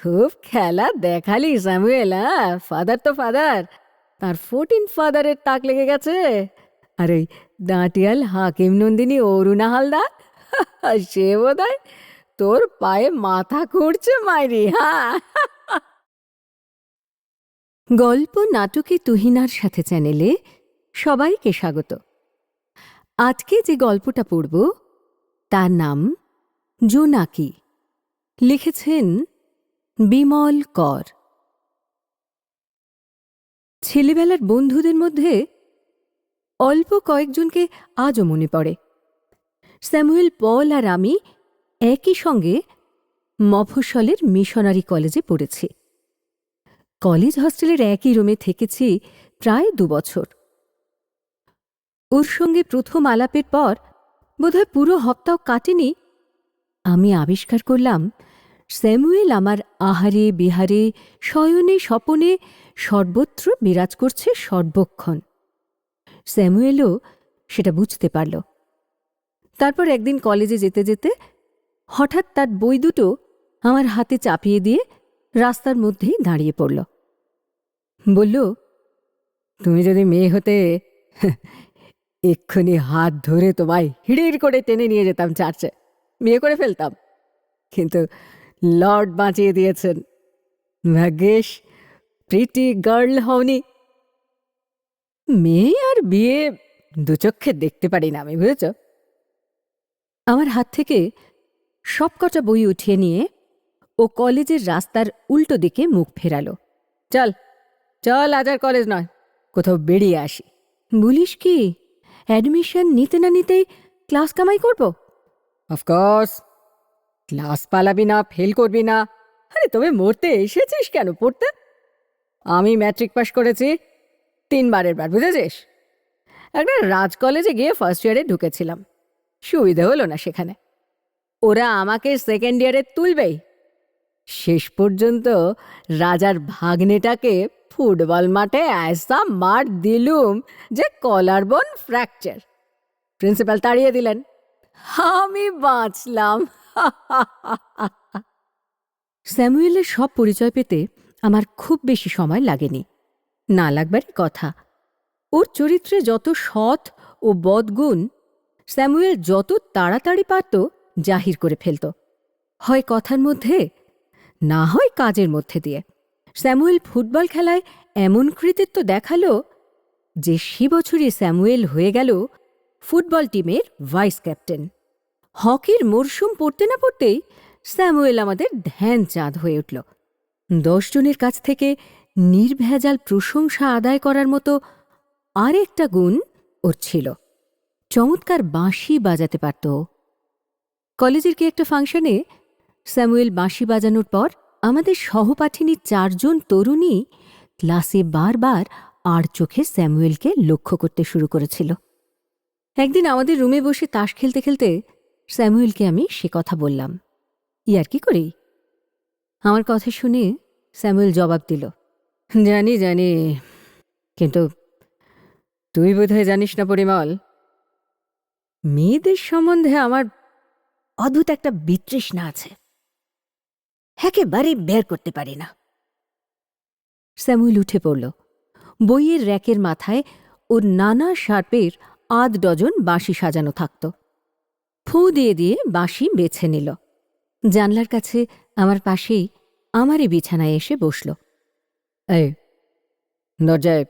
খুব খেলা দেখালি, স্যামুয়েল হ্যাঁ ফাদার তো ফাদার। তার ফোরটিন ফাদারের তাক লেগে গেছে। আর ওই দাঁটিয়াল হাকিম নন্দিনী অরুণা হালদার? সে বোধ তোর পায়ে মাথা খুঁড়ছে মাইরি হ্যাঁ গল্প নাটকে তুহিনার সাথে চ্যানেলে সবাইকে স্বাগত। আজকে যে গল্পটা পড়ব, তার নাম জোনাকি। লিখেছেন বিমল কর। ছেলেবেলার বন্ধুদের মধ্যে অল্প কয়েকজনকে আজও মনে পড়ে। স্যামুয়েল, পল আর আমি একই সঙ্গে মফস্বলের মিশনারি কলেজে পড়েছি। কলেজ হস্টেলের একই রুমে থেকেছি প্রায় দু বছর। ওর সঙ্গে প্রথম আলাপের পর বোধহয় পুরো হপ্তাও কাটেনি, আমি আবিষ্কার করলাম স্যামুয়েল আমার আহারে বিহারে, শয়নে স্বপনে সর্বত্র বিরাজ করছে সর্বক্ষণ। স্যামুয়েলও সেটা বুঝতে পারল। তারপর একদিন কলেজে যেতে যেতে হঠাৎ তার বই দুটো আমার হাতে চাপিয়ে দিয়ে রাস্তার মধ্যেই দাঁড়িয়ে পড়ল। বলল, তুমি যদি মেয়ে হতে, এক্ষুনি হাত ধরে তোমায় হিড়ির করে টেনে নিয়ে যেতাম চার্চে। বিয়ে করে ফেলতাম। কিন্তু লর্ড বাঁচিয়ে দিয়েছেন। ভাগ্যেশ প্রিটি গার্ল হওনি। মেয়ে আর বিয়ে দুচক্ষে দেখতে পারি না আমি, বুঝেছ? আমার হাত থেকে সবকটা বই উঠিয়ে নিয়ে ও কলেজের রাস্তার উল্টো দিকে মুখ ফেরালো। চল চল আজ আর কলেজ নয়, কোথাও বেরিয়ে আসি। বলিস কি অ্যাডমিশন নিতে না নিতেই ক্লাস কামাই করব? অফকোর্স ক্লাস পালাবি না ফেল করবি না। আরে, তবে মরতে এসেছিস কেন? পড়তে? আমি ম্যাট্রিক পাস করেছি, তিনবারের বার, বুঝেছিস? একটা রাজ কলেজে গিয়ে ফার্স্ট ইয়ারে ঢুকেছিলাম। সুবিধে হলো না সেখানে। ওরা আমাকে সেকেন্ড ইয়ারে তুলবেই। শেষ পর্যন্ত রাজার ভাগ্নেটাকে ফুটবল মাঠে এসা মার দিলুম যে কলার বোন ফ্র্যাকচার প্রিন্সিপাল তাড়িয়ে দিলেন, আমি বাঁচলাম। স্যামুয়েলের সব পরিচয় পেতে আমার খুব বেশি সময় লাগেনি। না লাগবারই কথা। ওর চরিত্রে যত সৎ ও বদগুণ স্যামুয়েল যত তাড়াতাড়ি পারত জাহির করে ফেলত। হয় কথার মধ্যে, না হয় কাজের মধ্যে দিয়ে। স্যামুয়েল ফুটবল খেলায় এমন কৃতিত্ব দেখাল যে সে বছরই স্যামুয়েল হয়ে গেল ফুটবল টিমের ভাইস ক্যাপ্টেন। হকির মরশুম পড়তে না পড়তেই স্যামুয়েল আমাদের ধ্যান চাঁদ হয়ে উঠল। দশজনের কাছ থেকে নির্ভেজাল প্রশংসা আদায় করার মতো আরেকটা গুণ ওর ছিল। চমৎকার বাঁশি বাজাতে পারত কলেজের কি একটা ফাংশনে স্যামুয়েল বাঁশি বাজানোর পর আমাদের সহপাঠিনী চারজন তরুণী ক্লাসে বারবার আর চোখে স্যামুয়েলকে লক্ষ্য করতে শুরু করেছিল। একদিন আমাদের রুমে বসে তাস খেলতে খেলতে স্যামুয়েলকে আমি সে কথা বললাম। ইয়ার কি করি? আমার কথা শুনে স্যামুয়েল জবাব দিল, জানি জানি। কিন্তু তুই বোধহয় জানিস না পরিমল, মেয়েদের সম্বন্ধে আমার অদ্ভুত একটা বিতৃষ্ণা আছে। একেবারে বের করতে পারি না। স্যামুয়েল উঠে পড়ল। বইয়ের র্যাকের মাথায় ওর নানা শার্পের আধ ডজন বাঁশি সাজানো থাকত। ফু দিয়ে দিয়ে বাঁশি বেছে নিল। জানলার কাছে আমার পাশেই আমারই বিছানায় এসে বসল। এই দরজায়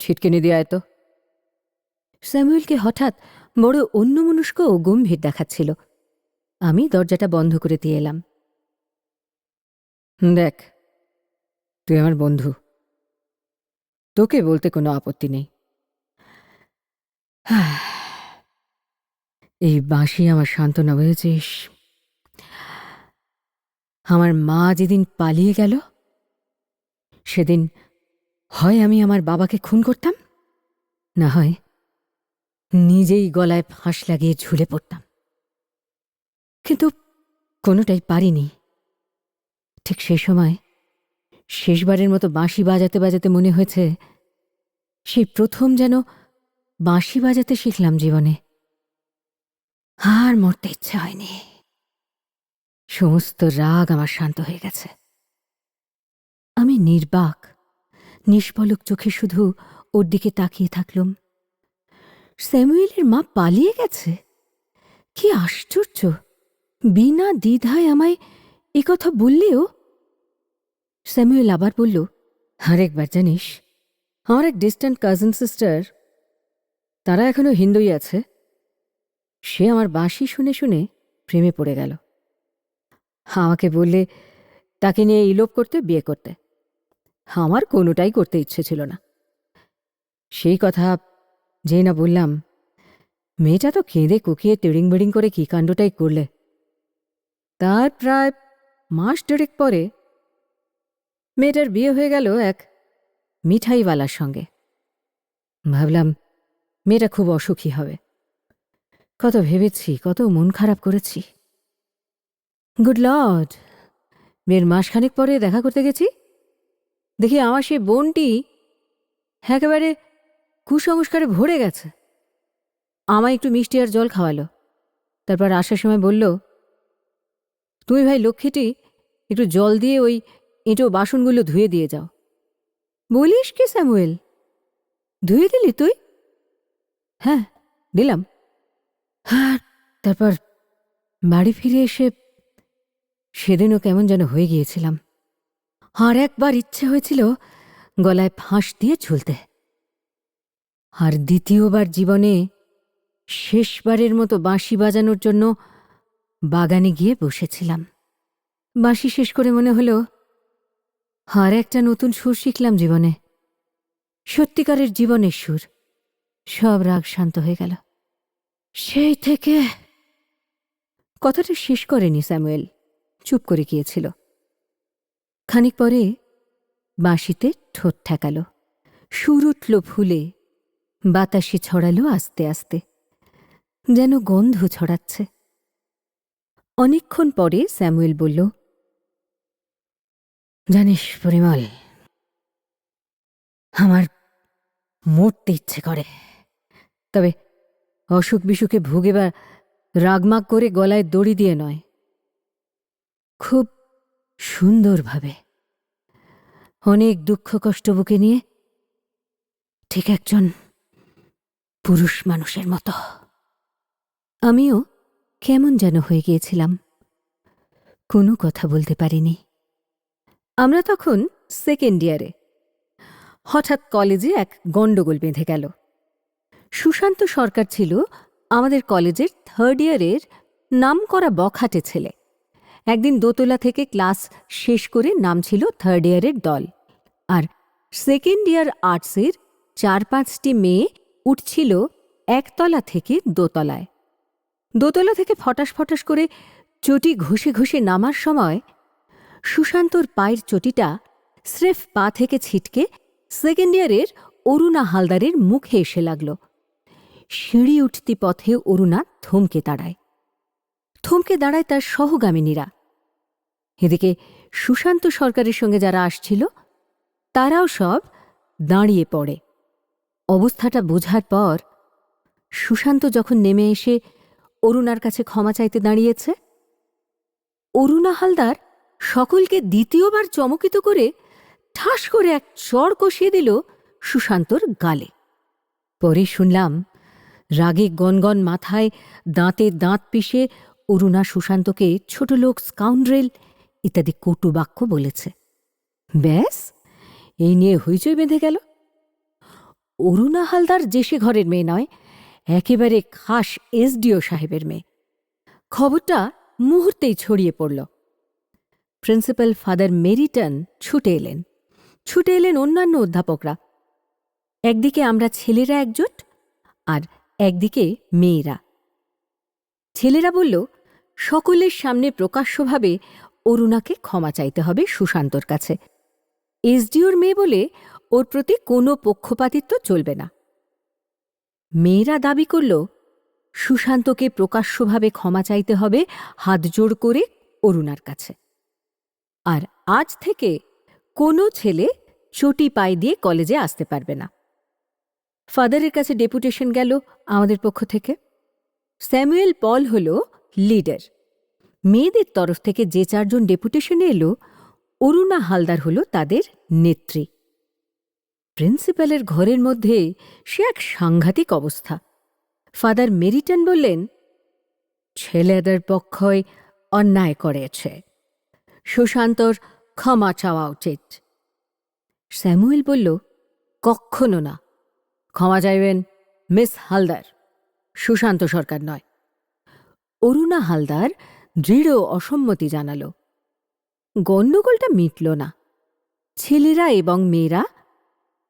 ছিটকিনি দিয়ে আয় তো। স্যামুয়েলকে হঠাৎ বড় অন্যমনস্ক ও গম্ভীর দেখাচ্ছিল। আমি দরজাটা বন্ধ করে দিয়ে এলাম। দেখ তুই আমার বন্ধু। তোকে বলতে কোনো আপত্তি নেই। এই বাঁশি আমার সান্ত্বনা হয়েছিস আমার মা যেদিন পালিয়ে গেল, সেদিন হয় আমি আমার বাবাকে খুন করতাম, না হয় নিজেই গলায় ফাঁস লাগিয়ে ঝুলে পড়তাম। কিন্তু কোনোটাই পারিনি। ঠিক সে সময় শেষবারের মতো বাঁশি বাজাতে বাজাতে মনে হয়েছে, সেই প্রথম যেন বাঁশি বাজাতে শিখলাম জীবনে। আর মরতে ইচ্ছে হয়নি। সমস্ত রাগ আমার শান্ত হয়ে গেছে। আমি নির্বাক নিষ্পলক চোখে শুধু ওর দিকে তাকিয়ে থাকলুম। স্যামুয়েলের মা পালিয়ে গেছে? কি আশ্চর্য! বিনা দ্বিধায় আমায় এ কথা বললেও স্যামুয়েল আবার বলল, আরেকবার জানিস, আমার এক ডিস্ট্যান্ট কাজিন সিস্টার, তারা এখনও হিন্দুই আছে। সে আমার বাঁশি শুনে শুনে প্রেমে পড়ে গেল। আমাকে বললে, তাকে নিয়ে ইলোপ করতে, বিয়ে করতে। আমার কোনোটাই করতে ইচ্ছে ছিল না। সেই কথা যেই না বললাম, মেয়েটা তো কেঁদে কুকিয়ে টিড়িং বিড়িং করে কি কাণ্ডটাই করলে। তার প্রায় মাস দেড়েক পরে মেয়েটার বিয়ে হয়ে গেল এক মিঠাইওয়ালার সঙ্গে। ভাবলাম, মেয়েটা খুব অসুখী হবে। কত ভেবেছি, কত মন খারাপ করেছি। গুড লর্ড, মেয়ের মাসখানেক পরে দেখা করতে গেছি? দেখি আমার সে বোনটি একেবারে কুসংস্কারে ভরে গেছে। আমায় একটু মিষ্টি আর জল খাওয়ালো, তারপর আসার সময় বলল, তুমি ভাই লক্ষ্মীটি, একটু জল দিয়ে ওই এঁটো বাসনগুলো ধুয়ে দিয়ে যাও। বলিস কি স্যামুয়েল ধুয়ে দিলি তুই? হ্যাঁ দিলাম। হ্যাঁ তারপর বাড়ি ফিরে এসে সেদিনও কেমন যেন হয়ে গিয়েছিলাম। আর একবার ইচ্ছে হয়েছিল গলায় ফাঁস দিয়ে ঝুলতে। আর দ্বিতীয়বার জীবনে শেষবারের মতো বাঁশি বাজানোর জন্য বাগানে গিয়ে বসেছিলাম। বাঁশি শেষ করে মনে হলো, আর একটা নতুন সুর শিখলাম জীবনে। সত্যিকারের জীবনের সুর। সব রাগ শান্ত হয়ে গেল। সেই থেকে কথাটা শেষ করেনি স্যামুয়েল। চুপ করে গিয়েছিল। খানিক পরে বাঁশিতে ঠোঁট ঠেকাল। সুর উঠল ফুলে, বাতাসে ছড়ালো আস্তে আস্তে। যেন গন্ধ ছড়াচ্ছে। অনেকক্ষণ পরে স্যামুয়েল বলল, জানিস পরিমল, আমার মরতে ইচ্ছে করে। তবে অসুখ বিসুখে ভুগে বা রাগমাগ করে গলায় দড়ি দিয়ে নয়। খুব সুন্দরভাবে। অনেক দুঃখ কষ্ট বুকে নিয়ে ঠিক একজন পুরুষ মানুষের মতো। আমিও কেমন যেন হয়ে গিয়েছিলাম। কোনো কথা বলতে পারিনি। আমরা তখন সেকেন্ড ইয়ারে। হঠাৎ কলেজে এক গণ্ডগোল বেঁধে গেল। সুশান্ত সরকার ছিল আমাদের কলেজের থার্ড ইয়ারের নামকরা বখাটে ছেলে। একদিন দোতলা থেকে ক্লাস শেষ করে নাম ছিল থার্ড ইয়ারের দল। আর সেকেন্ড ইয়ার আর্টসের চার পাঁচটি মেয়ে উঠছিল একতলা থেকে দোতলায়। দোতলা থেকে ফটাস ফটাস করে চটি ঘষে ঘষে নামার সময় সুশান্তর পায়ের চটিটা স্রেফ পা থেকে ছিটকে সেকেন্ড ইয়ারের অরুণা হালদারের মুখে এসে লাগল। সিঁড়ি উঠতি পথে অরুণা থমকে দাঁড়ায়। থমকে দাঁড়ায় তার সহগামিনীরা। এদিকে সুশান্ত সরকারের সঙ্গে যারা আসছিল, তারাও সব দাঁড়িয়ে পড়ে। অবস্থাটা বোঝার পর সুশান্ত যখন নেমে এসে অরুণার কাছে ক্ষমা চাইতে দাঁড়িয়েছে, অরুণা হালদার সকলকে দ্বিতীয়বার চমকিত করে ঠাস করে এক চড় কষিয়ে দিল সুশান্তর গালে। পরে শুনলাম রাগে গনগন মাথায় দাঁতে দাঁত পিষে অরুণা সুশান্তকে ছোট লোক স্কাউন্ড্রেল ইত্যাদি কটু বাক্য বলেছে। ব্যাস, এই নিয়ে হইচই বেঁধে গেল। অরুণা হালদার যে সে ঘরের মেয়ে নয়, একেবারে খাস এসডিও সাহেবের মেয়ে। খবরটা মুহূর্তেই ছড়িয়ে পড়ল। প্রিন্সিপাল ফাদার মেরিটন ছুটে এলেন। ছুটে এলেন অন্যান্য অধ্যাপকরা। একদিকে আমরা ছেলেরা একজোট আর একদিকে মেয়েরা। ছেলেরা বলল, সকলের সামনে প্রকাশ্যভাবে অরুণাকে ক্ষমা চাইতে হবে সুশান্তর কাছে। এসডিওর মেয়ে বলে ওর প্রতি কোনো পক্ষপাতিত্ব চলবে না। মেয়েরা দাবি করল, সুশান্তকে প্রকাশ্যভাবে ক্ষমা চাইতে হবে হাতজোড় করে অরুণার কাছে। আর আজ থেকে কোনো ছেলে চটি পায়ে দিয়ে কলেজে আসতে পারবে না। ফাদারের কাছে ডেপুটেশন গেল আমাদের পক্ষ থেকে। স্যামুয়েল পল হল লিডার। মেয়েদের তরফ থেকে যে চারজন ডেপুটেশনে এলো, অরুণা হালদার হল তাদের নেত্রী। প্রিন্সিপালের ঘরের মধ্যে সে এক সাংঘাতিক অবস্থা। ফাদার মেরিটন বললেন, ছেলেদের পক্ষই অন্যায় করেছে। সুশান্তর ক্ষমা চাওয়া উচিত। স্যামুয়েল বলল, কক্ষনো না। ক্ষমা চাইবেন, মিস হালদার। সুশান্ত সরকার নয়। অরুণা হালদার দৃঢ় অসম্মতি জানাল। গণ্ডগোলটা মিটল না। ছেলেরা এবং মেয়েরা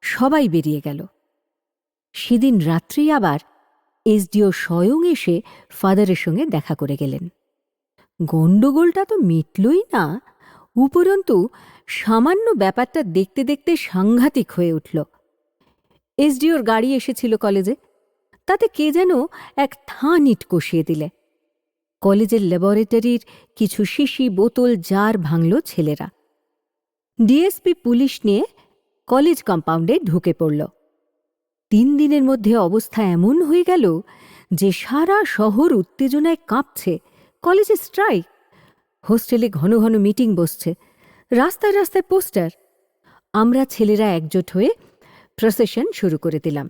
সবাই বেরিয়ে গেল। সেদিন রাত্রি আবার এসডিও স্বয়ং এসে ফাদারের সঙ্গে দেখা করে গেলেন। গণ্ডগোলটা তো মিটলই না, উপরন্তু সামান্য ব্যাপারটা দেখতে দেখতে সাংঘাতিক হয়ে উঠল। এসডিওর গাড়ি এসেছিল কলেজে। তাতে কে যেন এক থান ইট কষিয়ে দিলে। কলেজের ল্যাবরেটরির কিছু শিশি বোতল জার ভাঙল ছেলেরা। ডিএসপি পুলিশ নিয়ে কলেজ কম্পাউন্ডে ঢুকে পড়ল। তিন দিনের মধ্যে অবস্থা এমন হয়ে গেল যে সারা শহর উত্তেজনায় কাঁপছে। কলেজে স্ট্রাইক। হোস্টেলে ঘন ঘন মিটিং বসছে। রাস্তায় রাস্তায় পোস্টার। আমরা ছেলেরা একজোট হয়ে প্রসেশন শুরু করে দিলাম।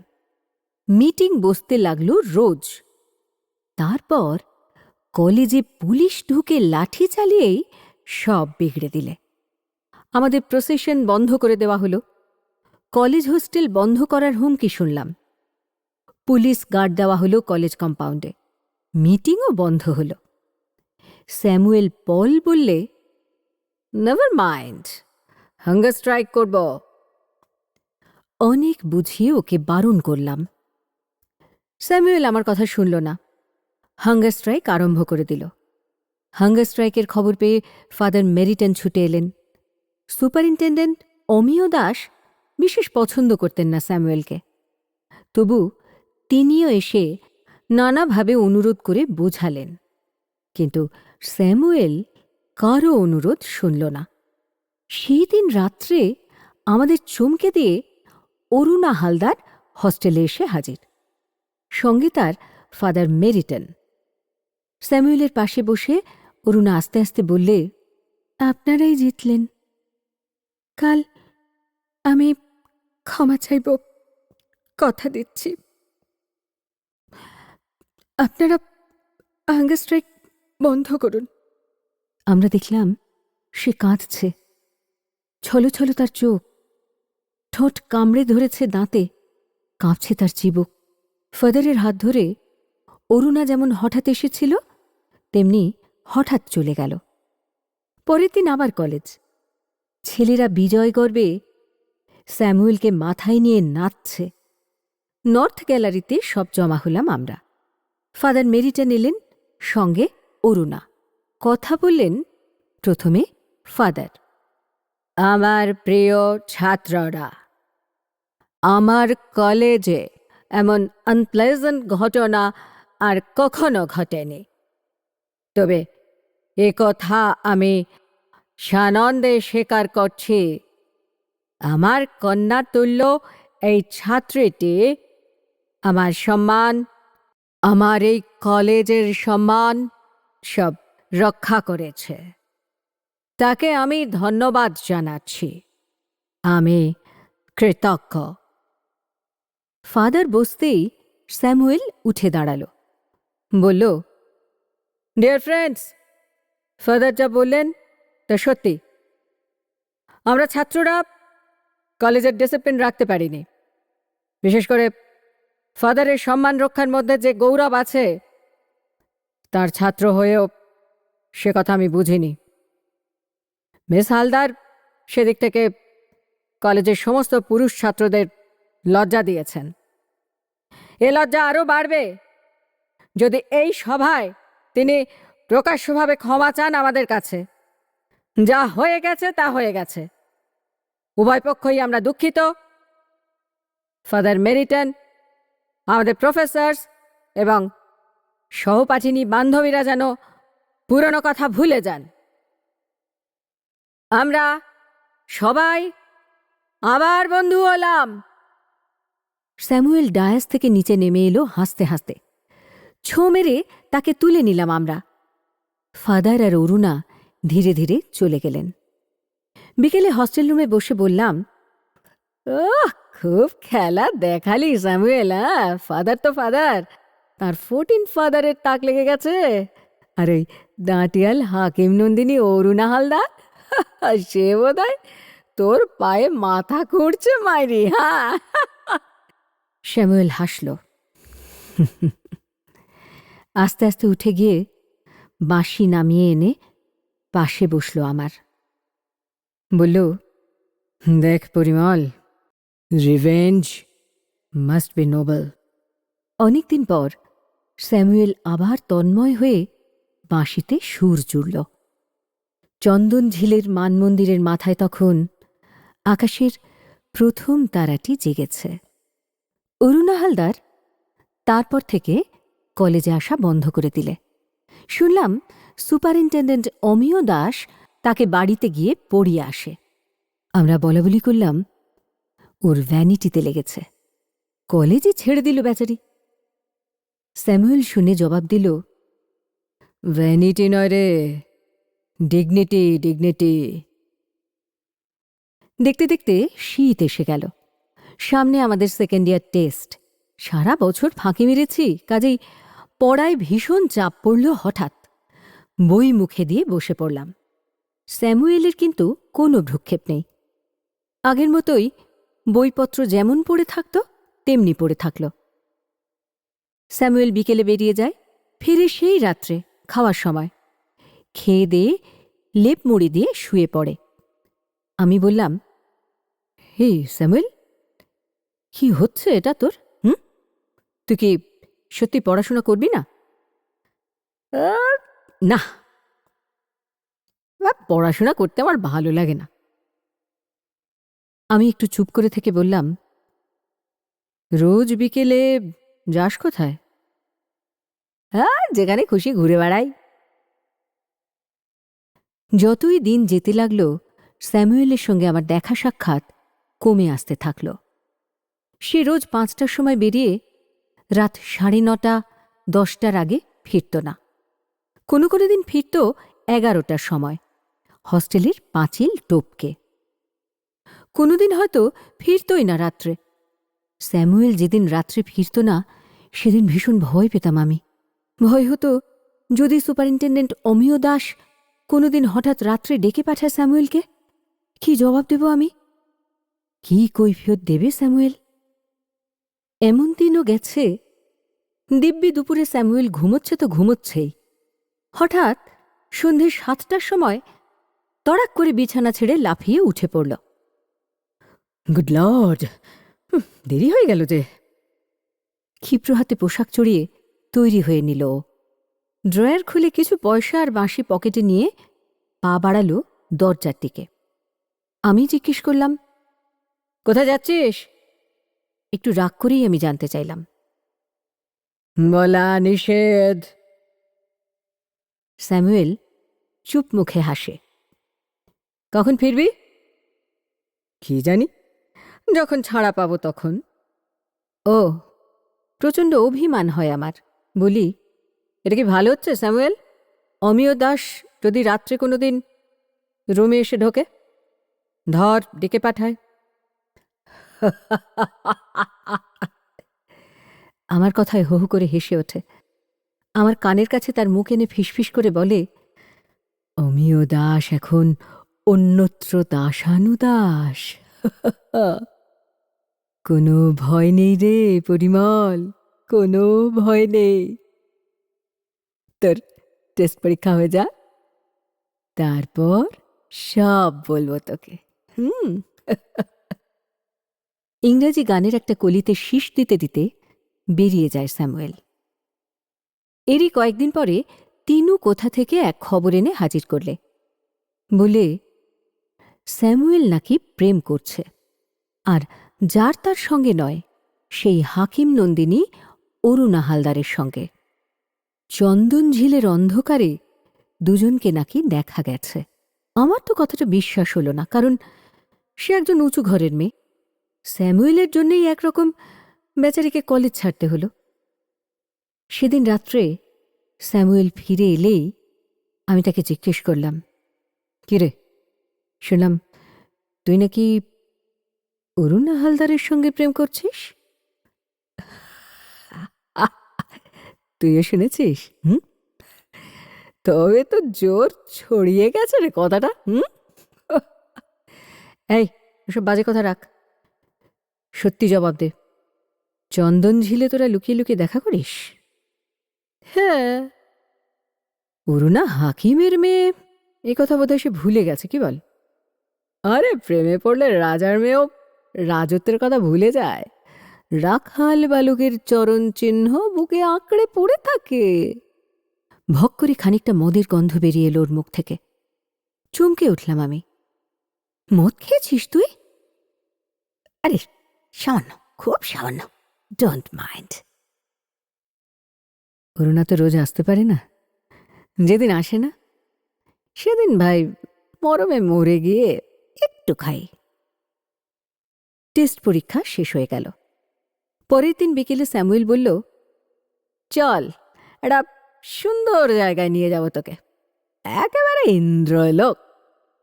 মিটিং বসতে লাগল রোজ। তারপর কলেজে পুলিশ ঢুকে লাঠি চালিয়েই সব বিগড়ে দিলে। আমাদের প্রসেশন বন্ধ করে দেওয়া হলো। কলেজ হোস্টেল বন্ধ করার হুমকি শুনলাম। পুলিশ গার্ড দেওয়া হলো কলেজ কম্পাউন্ডে। মিটিংও বন্ধ হলো। স্যামুয়েল পল বললে নেভার মাইন্ড হাঙ্গার স্ট্রাইক করব। অনেক বুঝিয়ে ওকে বারণ করলাম। স্যামুয়েল আমার কথা শুনল না। হাঙ্গার স্ট্রাইক আরম্ভ করে দিল। হাঙ্গার স্ট্রাইকের খবর পেয়ে ফাদার মেরিটেন ছুটে এলেন। সুপারিনটেন্ডেন্ট অমিয় দাস বিশেষ পছন্দ করতেন না স্যামুয়েলকে। তবু তিনিও এসে নানাভাবে অনুরোধ করে বোঝালেন। কিন্তু স্যামুয়েল কারও অনুরোধ শুনল না। সেই দিন রাত্রে আমাদের চমকে দিয়ে অরুণা হালদার হস্টেলে এসে হাজির। সঙ্গে তার ফাদার মেরিটন। স্যামুয়েলের পাশে বসে অরুণা আস্তে আস্তে বললে, আপনারাই জিতলেন। কাল আমি ক্ষমা চাইব, কথা দিচ্ছি। আপনারা হাঙ্গার স্ট্রাইক বন্ধ করুন। আমরা দেখলাম সে কাঁদছে। ছলো ছলো তার চোখ ঠোঁট কামড়ে ধরেছে দাঁতে, কাঁপছে তার চিবুক। ফাদারের হাত ধরে অরুণা যেমন হঠাৎ এসেছিল, তেমনি হঠাৎ চলে গেল। পরের দিন আবার কলেজ। ছেলেরা বিজয় গর্বে স্যামুয়েলকে মাথায় নিয়ে নাচছে। নর্থ গ্যালারিতে সব জমা হলাম আমরা। ফাদার মেরিটা নিলেন সঙ্গে অরুণা। কথা বললেন প্রথমে ফাদার। আমার প্রিয় ছাত্ররা আমার কলেজে এমন আনপ্লেজেন্ট ঘটনা আর কখনো ঘটেনি। তবে এ কথা আমি সানন্দে স্বীকার করছি। আমার কন্যা তুল্য এই ছাত্রীটি আমার সম্মান, আমার এই কলেজের সম্মান সব রক্ষা করেছে। তাকে আমি ধন্যবাদ জানাচ্ছি। আমি কৃতজ্ঞ। ফাদার বসতেই স্যামুয়েল উঠে দাঁড়াল। বলল ডিয়ার ফ্রেন্ডস ফাদার যা বললেন তা সত্যি। আমরা ছাত্ররা কলেজের ডিসিপ্লিন রাখতে পারিনি। বিশেষ করে ফাদারের সম্মান রক্ষার মধ্যে যে গৌরব আছে, তার ছাত্র হয়েও সে কথা আমি বুঝিনি। মিস হালদার সেদিক থেকে কলেজের সমস্ত পুরুষ ছাত্রদের লজ্জা দিয়েছেন। এ লজ্জা আরও বাড়বে। যদি এই সভায় তিনি প্রকাশ্যভাবে ক্ষমা চান আমাদের কাছে, যা হয়ে গেছে তা হয়ে গেছে। উভয় পক্ষই আমরা দুঃখিত। ফাদার মেরিটন, আমাদের প্রফেসর্স এবং সহপাঠিনী বান্ধবীরা যেন পুরনো কথা ভুলে যান। আমরা সবাই আবার বন্ধু হলাম। স্যামুয়েল ডায়াস থেকে নিচে নেমে এলো হাসতে হাসতে। ছো মেরে তাকে তুলে নিলাম আমরা। ফাদার আর অরুণা ধীরে ধীরে চলে গেলেন। বিকেলে হস্টেল রুমে বসে বললাম খুব খেলা দেখালি স্যামুয়েল ফাদার তো ফাদার। তার ফোরটিন ফাদারের তাক লেগে গেছে। আর ওই দাঁটিয়াল হাকিম নন্দিনী, অরুণা হালদার? সে বোধহয় তোর পায়ে মাথা খুঁড়ছে মাইরি হ্যাঁ? শ্যামুয়েল হাসল। আস্তে আস্তে উঠে গিয়ে বাঁশি নামিয়ে এনে পাশে বসল আমার। বলল, দেখ Parimal revenge must be noble অনেকদিন পর স্যামুয়েল আবার তন্ময় হয়ে বাঁশিতে সুর জুড়ল। চন্দন ঝিলের মানমন্দিরের মাথায় তখন আকাশের প্রথম তারাটি জেগেছে। অরুণা হালদার তারপর থেকে কলেজে আসা বন্ধ করে দিলে। শুনলাম সুপারিনটেন্ডেন্ট অমিয় দাস তাকে বাড়িতে গিয়ে পড়িয়ে আসে। আমরা বলাবলি করলাম, ওর ভ্যানিটিতে লেগেছে। কলেজই ছেড়ে দিল বেচারি। স্যামুয়েল শুনে জবাব দিল, ভ্যানিটি নয় রে, ডিগনিটি ডিগনিটি। দেখতে দেখতে শীত এসে গেল। সামনে আমাদের সেকেন্ড ইয়ার টেস্ট সারা বছর ফাঁকি মেরেছি, কাজেই পড়ায় ভীষণ চাপ পড়ল হঠাৎ। বই মুখে দিয়ে বসে পড়লাম। স্যামুয়েলের কিন্তু কোনো ভ্রুক্ষেপ নেই। আগের মতোই বইপত্র যেমন পড়ে থাকত, তেমনি পড়ে থাকল। স্যামুয়েল বিকেলে বেরিয়ে যায়, ফিরে সেই রাত্রে, খাওয়ার সময়। খেয়ে দিয়ে লেপ মুড়ি দিয়ে শুয়ে পড়ে। আমি বললাম হে স্যামুয়েল কি হচ্ছে এটা তোর? হুম? তুই কি সত্যি পড়াশোনা করবি না? "আহ, না। পড়াশোনা করতে আমার ভালো লাগে না। আমি একটু চুপ করে থেকে বললাম রোজ বিকেলে যাস কোথায়? হ্যাঁ যেখানে খুশি ঘুরে বেড়াই। যতই দিন যেতে লাগল স্যামুয়েলের সঙ্গে আমার দেখা সাক্ষাৎ কমে আসতে থাকল। সে রোজ পাঁচটার সময় বেরিয়ে রাত সাড়ে নটা, দশটার আগে ফিরত না। কোনো কোনো দিন ফিরত এগারোটার সময়, হস্টেলের পাঁচিল টোপকে। কোনোদিন হয়তো ফিরতই না রাত্রে। স্যামুয়েল যেদিন রাত্রে ফিরত না, সেদিন ভীষণ ভয় পেতাম আমি। ভয় হতো যদি সুপারিনটেন্ডেন্ট অমিয় দাস কোনোদিন হঠাৎ রাত্রে ডেকে পাঠায় স্যামুয়েলকে, কি জবাব দেব আমি? কি কৈফিয়ত দেবে স্যামুয়েল? এমন দিনও গেছে দিব্যি দুপুরে স্যামুয়েল ঘুমোচ্ছে তো ঘুমোচ্ছেই। হঠাৎ সন্ধে সাতটার সময় তড়াক করে বিছানা ছেড়ে লাফিয়ে উঠে পড়ল। গুড লর্ড দেরি হয়ে গেল যে। ক্ষিপ্র হাতে পোশাক চড়িয়ে তৈরি হয়ে নিল ড্রয়ার খুলে কিছু পয়সা আর বাঁশি পকেটে নিয়ে পা বাড়ালো দরজার দিকে। আমি জিজ্ঞেস করলাম কোথায় যাচ্ছিস? একটু রাগ করেই আমি জানতে চাইলাম। বলা নিষেধ। স্যামুয়েল চুপ মুখে হাসে। কখন ফিরবি? কি জানি। যখন ছাড়া পাবো তখন। ও প্রচণ্ড অভিমান হয় আমার। বলি এটা কি ভালো হচ্ছে স্যামুয়েল? অমিয় দাস যদি রাত্রে কোনো দিন রুমে এসে ঢোকে ধর ডেকে পাঠায়। আমার কথায় হহু করে হেসে ওঠে। আমার কানের কাছে তার মুখ এনে ফিসফিস করে বলে, অমিয় দাস এখন অন্যত্র দাসানুদাস কোনো ভয় নেই রে পরিমল, কোনো ভয় নেই। তোর টেস্ট পরীক্ষা হয়ে যা। তারপর সব বলব তোকে। হুম? ইংরেজি গানের একটা কলিতে শীষ দিতে দিতে বেরিয়ে যায় স্যামুয়েল। এরই কয়েকদিন পরে তিনু কোথা থেকে এক খবর এনে হাজির করলে। বলে, স্যামুয়েল নাকি প্রেম করছে, আর যার তার সঙ্গে নয়, সেই হাকিম নন্দিনী অরুণা হালদারের সঙ্গে। চন্দন ঝিলের অন্ধকারে দুজনকে নাকি দেখা গেছে। আমার তো কথাটা বিশ্বাস হলো না, কারণ সে একজন উঁচু ঘরের মেয়ে। স্যামুয়েলের জন্যেই একরকম বেচারিকে কলেজ ছাড়তে হলো। সেদিন রাত্রে স্যামুয়েল ফিরে এলেই আমি তাকে জিজ্ঞেস করলাম কিরে শুনলাম, তুই নাকি অরুণা হালদারের সঙ্গে প্রেম করছিস? তুইও শুনেছিস, হুম? তবে তো জোর ছড়িয়ে গেছে রে কথাটা, হুম? এই ওসব বাজে কথা রাখ সত্যি জবাব দে। চন্দন ঝিলে তোরা লুকিয়ে লুকিয়ে দেখা করিস? হ্যাঁ। অরুণা হাকিমের মেয়ে? এ কথা বোধহয় সে ভুলে গেছে কি বল? আরে প্রেমে পড়লে রাজার মেয়েও রাজত্বের কথা ভুলে যায়। রাখাল বালুকের চরণ চিহ্ন বুকে আঁকড়ে পড়ে থাকে। ভক করে খানিকটা মদের গন্ধ বেরিয়ে এলো ওর মুখ থেকে। চমকে উঠলাম আমি। মদ খেয়েছিস তুই? আরে সামান্য, খুব সামান্য। ডোন্ট মাইন্ড অরুণা তো রোজ আসতে পারে না। যেদিন আসে না, সেদিন ভাই মরমে মরে গিয়ে একটু খাই। টেস্ট পরীক্ষা শেষ হয়ে গেল। পরের দিন বিকেলে স্যামুয়েল বলল, চল, একটা সুন্দর জায়গায় নিয়ে যাব তোকে। একেবারে ইন্দ্রলোক।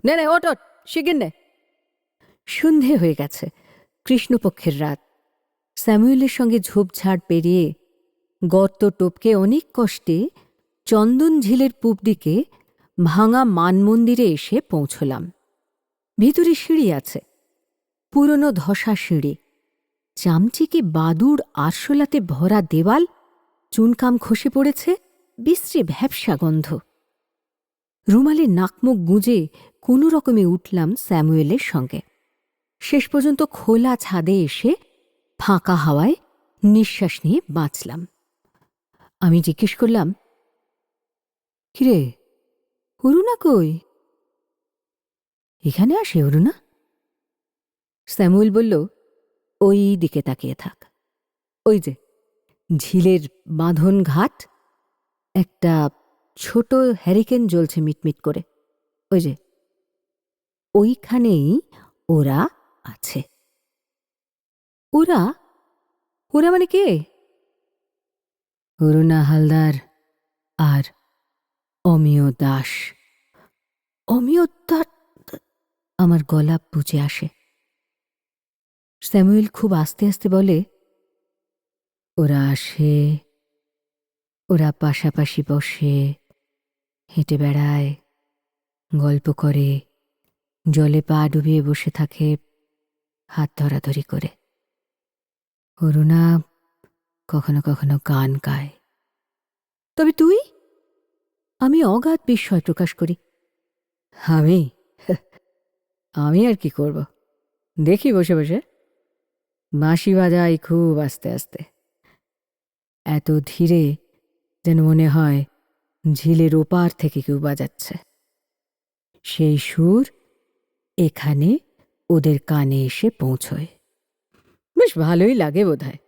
নে নে ওট ওট শিগির নে। সন্ধে হয়ে গেছে। কৃষ্ণপক্ষের রাত। স্যামুয়েলের সঙ্গে ঝোপঝাড় পেরিয়ে গর্ত টপকে অনেক কষ্টে চন্দন ঝিলের পূব দিকে ভাঙা মানমন্দিরে এসে পৌঁছলাম। ভিতরে সিঁড়ি আছে, পুরনো ধসা সিঁড়ি। চামচিকে বাদুর আরশোলাতে ভরা দেওয়াল, চুনকাম খসে পড়েছে, বিশ্রী ভ্যাবসা গন্ধ। রুমালে নাকমুখ গুঁজে কোনো রকমে উঠলাম স্যামুয়েলের সঙ্গে। শেষ পর্যন্ত খোলা ছাদে এসে ফাঁকা হাওয়ায় নিঃশ্বাস নিয়ে বাঁচলাম। আমি জিজ্ঞেস করলাম, কিরে, অরুণা কই? এখানে আসে, অরুণা। স্যামুয়েল বলল, ওই দিকে তাকিয়ে থাক। ওই যে, ঝিলের বাঁধন ঘাট, একটা ছোট হ্যারিকেন জ্বলছে মিটমিট করে। ওই যে, ওইখানেই ওরা আছে। ওরা? ওরা মানে কে? অরুণা হালদার আর অমিয় দাস। অমিয় দাস আমার গলা বুঝে আসে। স্যামুয়েল খুব আস্তে আস্তে বলে, ওরা আসে, ওরা পাশাপাশি বসে, হেঁটে বেড়ায়, গল্প করে, জলে পা ডুবিয়ে বসে থাকে হাত ধরাধরি করে। অরুণা কখনো কখনো গান গায় তবে তুই? আমি অগাধ বিস্ময় প্রকাশ করি। আমি? আমি আর কি করব? দেখি বসে বসে। বাঁশি বাজাই খুব আস্তে আস্তে। এত ধীরে যেন মনে হয় ঝিলের ওপার থেকে কেউ বাজাচ্ছে। সেই সুর এখানে ওদের কানে এসে পৌঁছয়। বেশ ভালোই লাগে বোধ হয়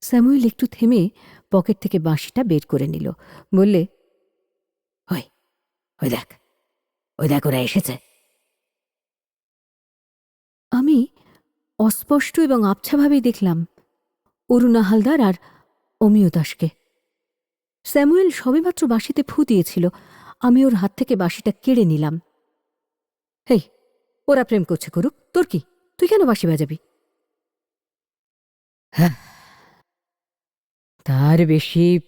স্যামুয়েল একটু থেমে পকেট থেকে বাঁশিটা বের করে নিল। বললে, ওই ওই দেখ ওই দেখ ওরা এসেছে। আমি অস্পষ্ট এবং আবছাভাবেই দেখলাম অরুণা হালদার আর অমিয় দাসকে। স্যামুয়েল সবেমাত্র বাঁশিতে ফু দিয়েছিল। আমি ওর হাত থেকে বাঁশিটা কেড়ে নিলাম। হেই ওরা প্রেম করছে করুক। তোর কি? তুই কেন বাঁশি বাজাবি? হ্যাঁ। তার বেশি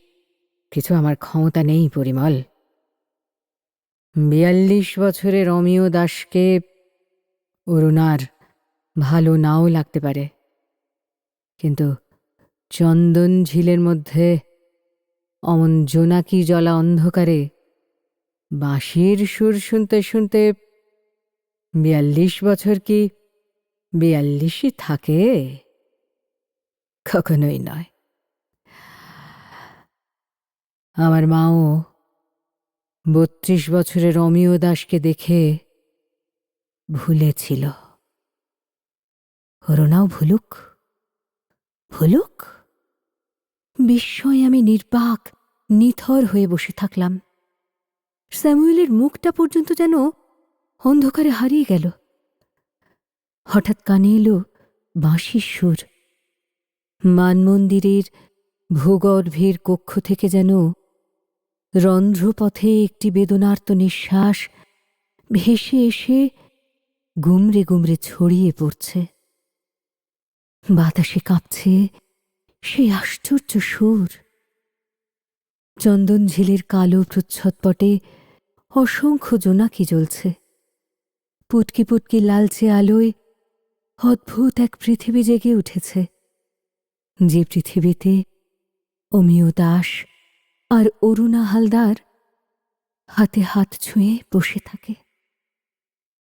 কিছু আমার ক্ষমতা নেই, পরিমল। বিয়াল্লিশ বছরের অমিয় দাসকে অরুণার ভালো নাও লাগতে পারে। কিন্তু চন্দন ঝিলের মধ্যে অমন জোনাকি জলা অন্ধকারে বাঁশির সুর শুনতে শুনতে বিয়াল্লিশ বছর কি বিয়াল্লিশই থাকে? কখনোই নয়। আমার মাও বত্রিশ বছরের অমিয় দাসকে দেখে ভুলেছিল। করোনাও ভুলুক। ভুলুক? বিস্ময়ে আমি নির্বাক, নিথর হয়ে বসে থাকলাম। স্যামুয়েলের মুখটা পর্যন্ত যেন অন্ধকারে হারিয়ে গেল। হঠাৎ কানে এলো বাঁশির সুর। মানমন্দিরের ভূগর্ভের কক্ষ থেকে যেন রন্ধ্রপথে একটি বেদনার্ত নিঃশ্বাস ভেসে এসে গুমরে গুমরে ছড়িয়ে পড়ছে। বাতাসে কাঁপছে সেই আশ্চর্য সুর। চন্দন ঝিলের কালো প্রচ্ছদপটে অসংখ্য জোনাকি জ্বলছে। পুটকি পুটকি লালচে আলোয় অদ্ভুত এক পৃথিবী জেগে উঠেছে, যে পৃথিবীতে অমিয় দাস আর অরুণা হালদার হাতে হাত ছুঁয়ে বসে থাকে।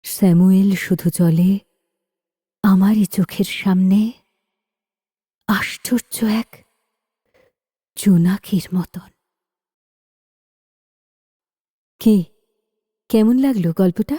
স্যামুয়েল শুধু চলে আমারই চোখের সামনে আশ্চর্য এক জোনাকির মতন। কি, কেমন লাগল গল্পটা?